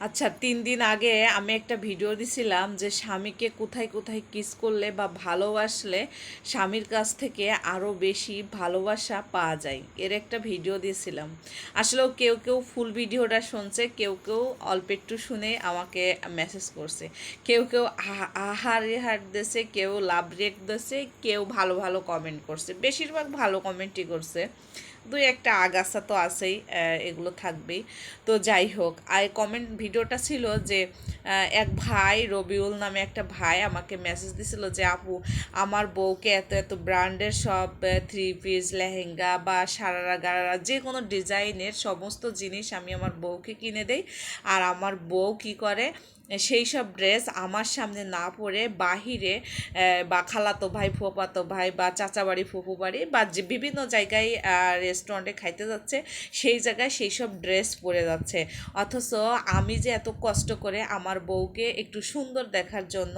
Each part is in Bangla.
আচ্ছা তিন দিন আগে আমি একটা ভিডিও দিছিলাম যে স্বামীকে কোথায় কোথায় কিস করলে বা ভালোবাসলে স্বামীর কাছ থেকে আরও বেশি ভালোবাসা পাওয়া যায়। এর একটা ভিডিও দিয়েছিলাম আসলেও কেউ কেউ ফুল ভিডিওটা শুনছে, কেউ কেউ অল্প একটু শুনে আমাকে মেসেজ করছে। কেউ কেউ আহা- আহারে হাট দিয়েছে কেউ লাভ রেট দিয়েছে কেউ ভালো ভালো কমেন্ট করছে। বেশিরভাগ ভালো কমেন্টই করছে। দুই একটা আগাছা তো আছেই এগুলো থাকবেই। তো যাই হোক, আর কমেন্ট ভিডিওটা ছিল যে এক ভাই রবিউল নামে একটা ভাই আমাকে মেসেজ দিছিল যে, আপু, আমার বউকে এত এত ব্র্যান্ডের সব থ্রি পিস লেহেঙ্গা বা সারারা গারারা যে কোনো ডিজাইনের সমস্ত জিনিস আমি আমার বউকে কিনে দেই। আর আমার বউ কি করে সেই সব ড্রেস আমার সামনে না পরে বাহিরে বা খালাতো ভাই ফুপাতো ভাই, বা চাচা বাড়ি বাড়ি বা যে বিভিন্ন জায়গায় রেস্টুরেন্টে খাইতে যাচ্ছে, সেই জায়গায় সেই সব ড্রেস পরে যাচ্ছে। অথচ আমি যে এত কষ্ট করে আমার বউকে একটু সুন্দর দেখার জন্য,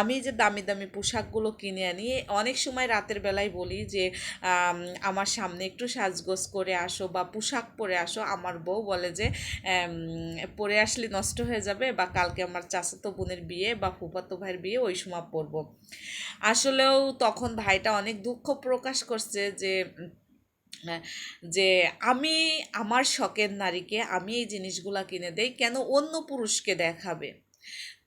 আমি যে দামি দামি পোশাকগুলো কিনে আনি, অনেক সময় রাতের বেলায় বলি যে আমার সামনে একটু সাজগোজ করে আসো বা পোশাক পরে আসো, আমার বউ বলে যে পরে আসলে নষ্ট হয়ে যাবে বা কালকে আমার চাচাতো বোনের বিয়ে বা ফুফাতো ভাইয়ের বিয়ে, ওই সময় পরবো আসলেও তখন ভাইটা অনেক দুঃখ প্রকাশ করছে যে যে আমি আমার শখের নারীকে আমি এই জিনিসগুলা কিনে দেই, কেন অন্য পুরুষকে দেখাবে?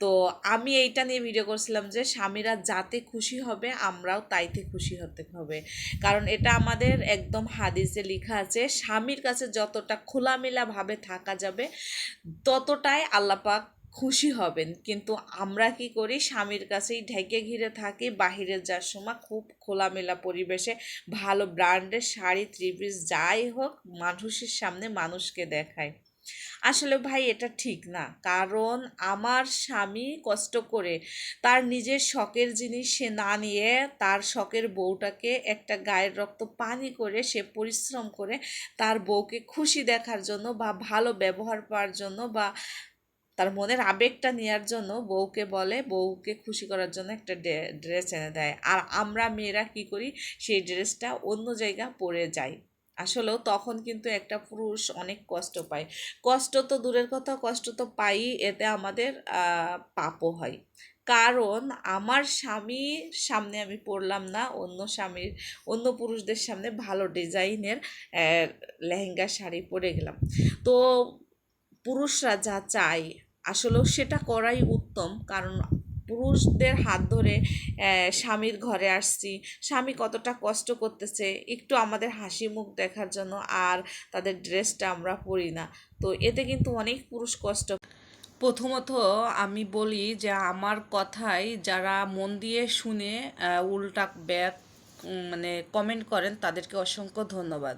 তো আমি এইটা নিয়ে ভিডিও করছিলাম যে, স্বামীরা যাতে খুশি হবে, আমরাও তাইতে খুশি হতে হবে। কারণ এটা আমাদের একদম হাদিসে লেখা আছে, স্বামীর কাছে যতটা খোলামেলাভাবে থাকা যাবে, ততটাই আল্লাপাক খুশি হবেন। কিন্তু আমরা কি করি? স্বামীর কাছেই ঢেকে ঘিরে থাকি। বাহিরে যাওয়ার সময় খুব খোলামেলা পরিবেশে ভালো ব্র্যান্ডের শাড়ি থ্রি পিস যাই হোক, মানুষের সামনে মানুষকে দেখায়। আসলে ভাই, এটা ঠিক না। কারণ আমার স্বামী কষ্ট করে তার নিজের শখের জিনিস সে না নিয়ে তার শখের বউটাকে একটা গায়ের রক্ত পানি করে সে পরিশ্রম করে তার বউকে খুশি দেখার জন্য বা ভালো ব্যবহার পাওয়ার জন্য বা তার মনের আবেগটা নেওয়ার জন্য বউকে বলে, বউকে খুশি করার জন্য একটা ড্রেস এনে দেয়। আর আমরা মেয়েরা কি করি? সেই ড্রেসটা অন্য জায়গা পরে যাই। আসলেও তখন কিন্তু একটা পুরুষ অনেক কষ্ট পায়। কষ্ট তো দূরের কথা, কষ্ট তো পাই, এতে আমাদের পাপও হয়। কারণ আমার স্বামীর সামনে আমি পড়লাম না, অন্য স্বামীর, অন্য পুরুষদের সামনে ভালো ডিজাইনের লেহেঙ্গা শাড়ি পরে গেলাম। তো পুরুষরা যা চায় আসলেও সেটা করাই উত্তম। কারণ পুরুষদের হাত ধরে স্বামীর ঘরে আসছি, স্বামী কতটা কষ্ট করতেছে, একটু আমাদের হাসি মুখ দেখার জন্য আর তাদের ড্রেসটা আমরা পরি না। তো এতে কিন্তু অনেক পুরুষ কষ্ট প্রথমত আমি বলি যে আমার কথাই যারা মন দিয়ে শুনে উল্টা ব্যাক মানে কমেন্ট করেন তাদেরকে অসংখ্য ধন্যবাদ।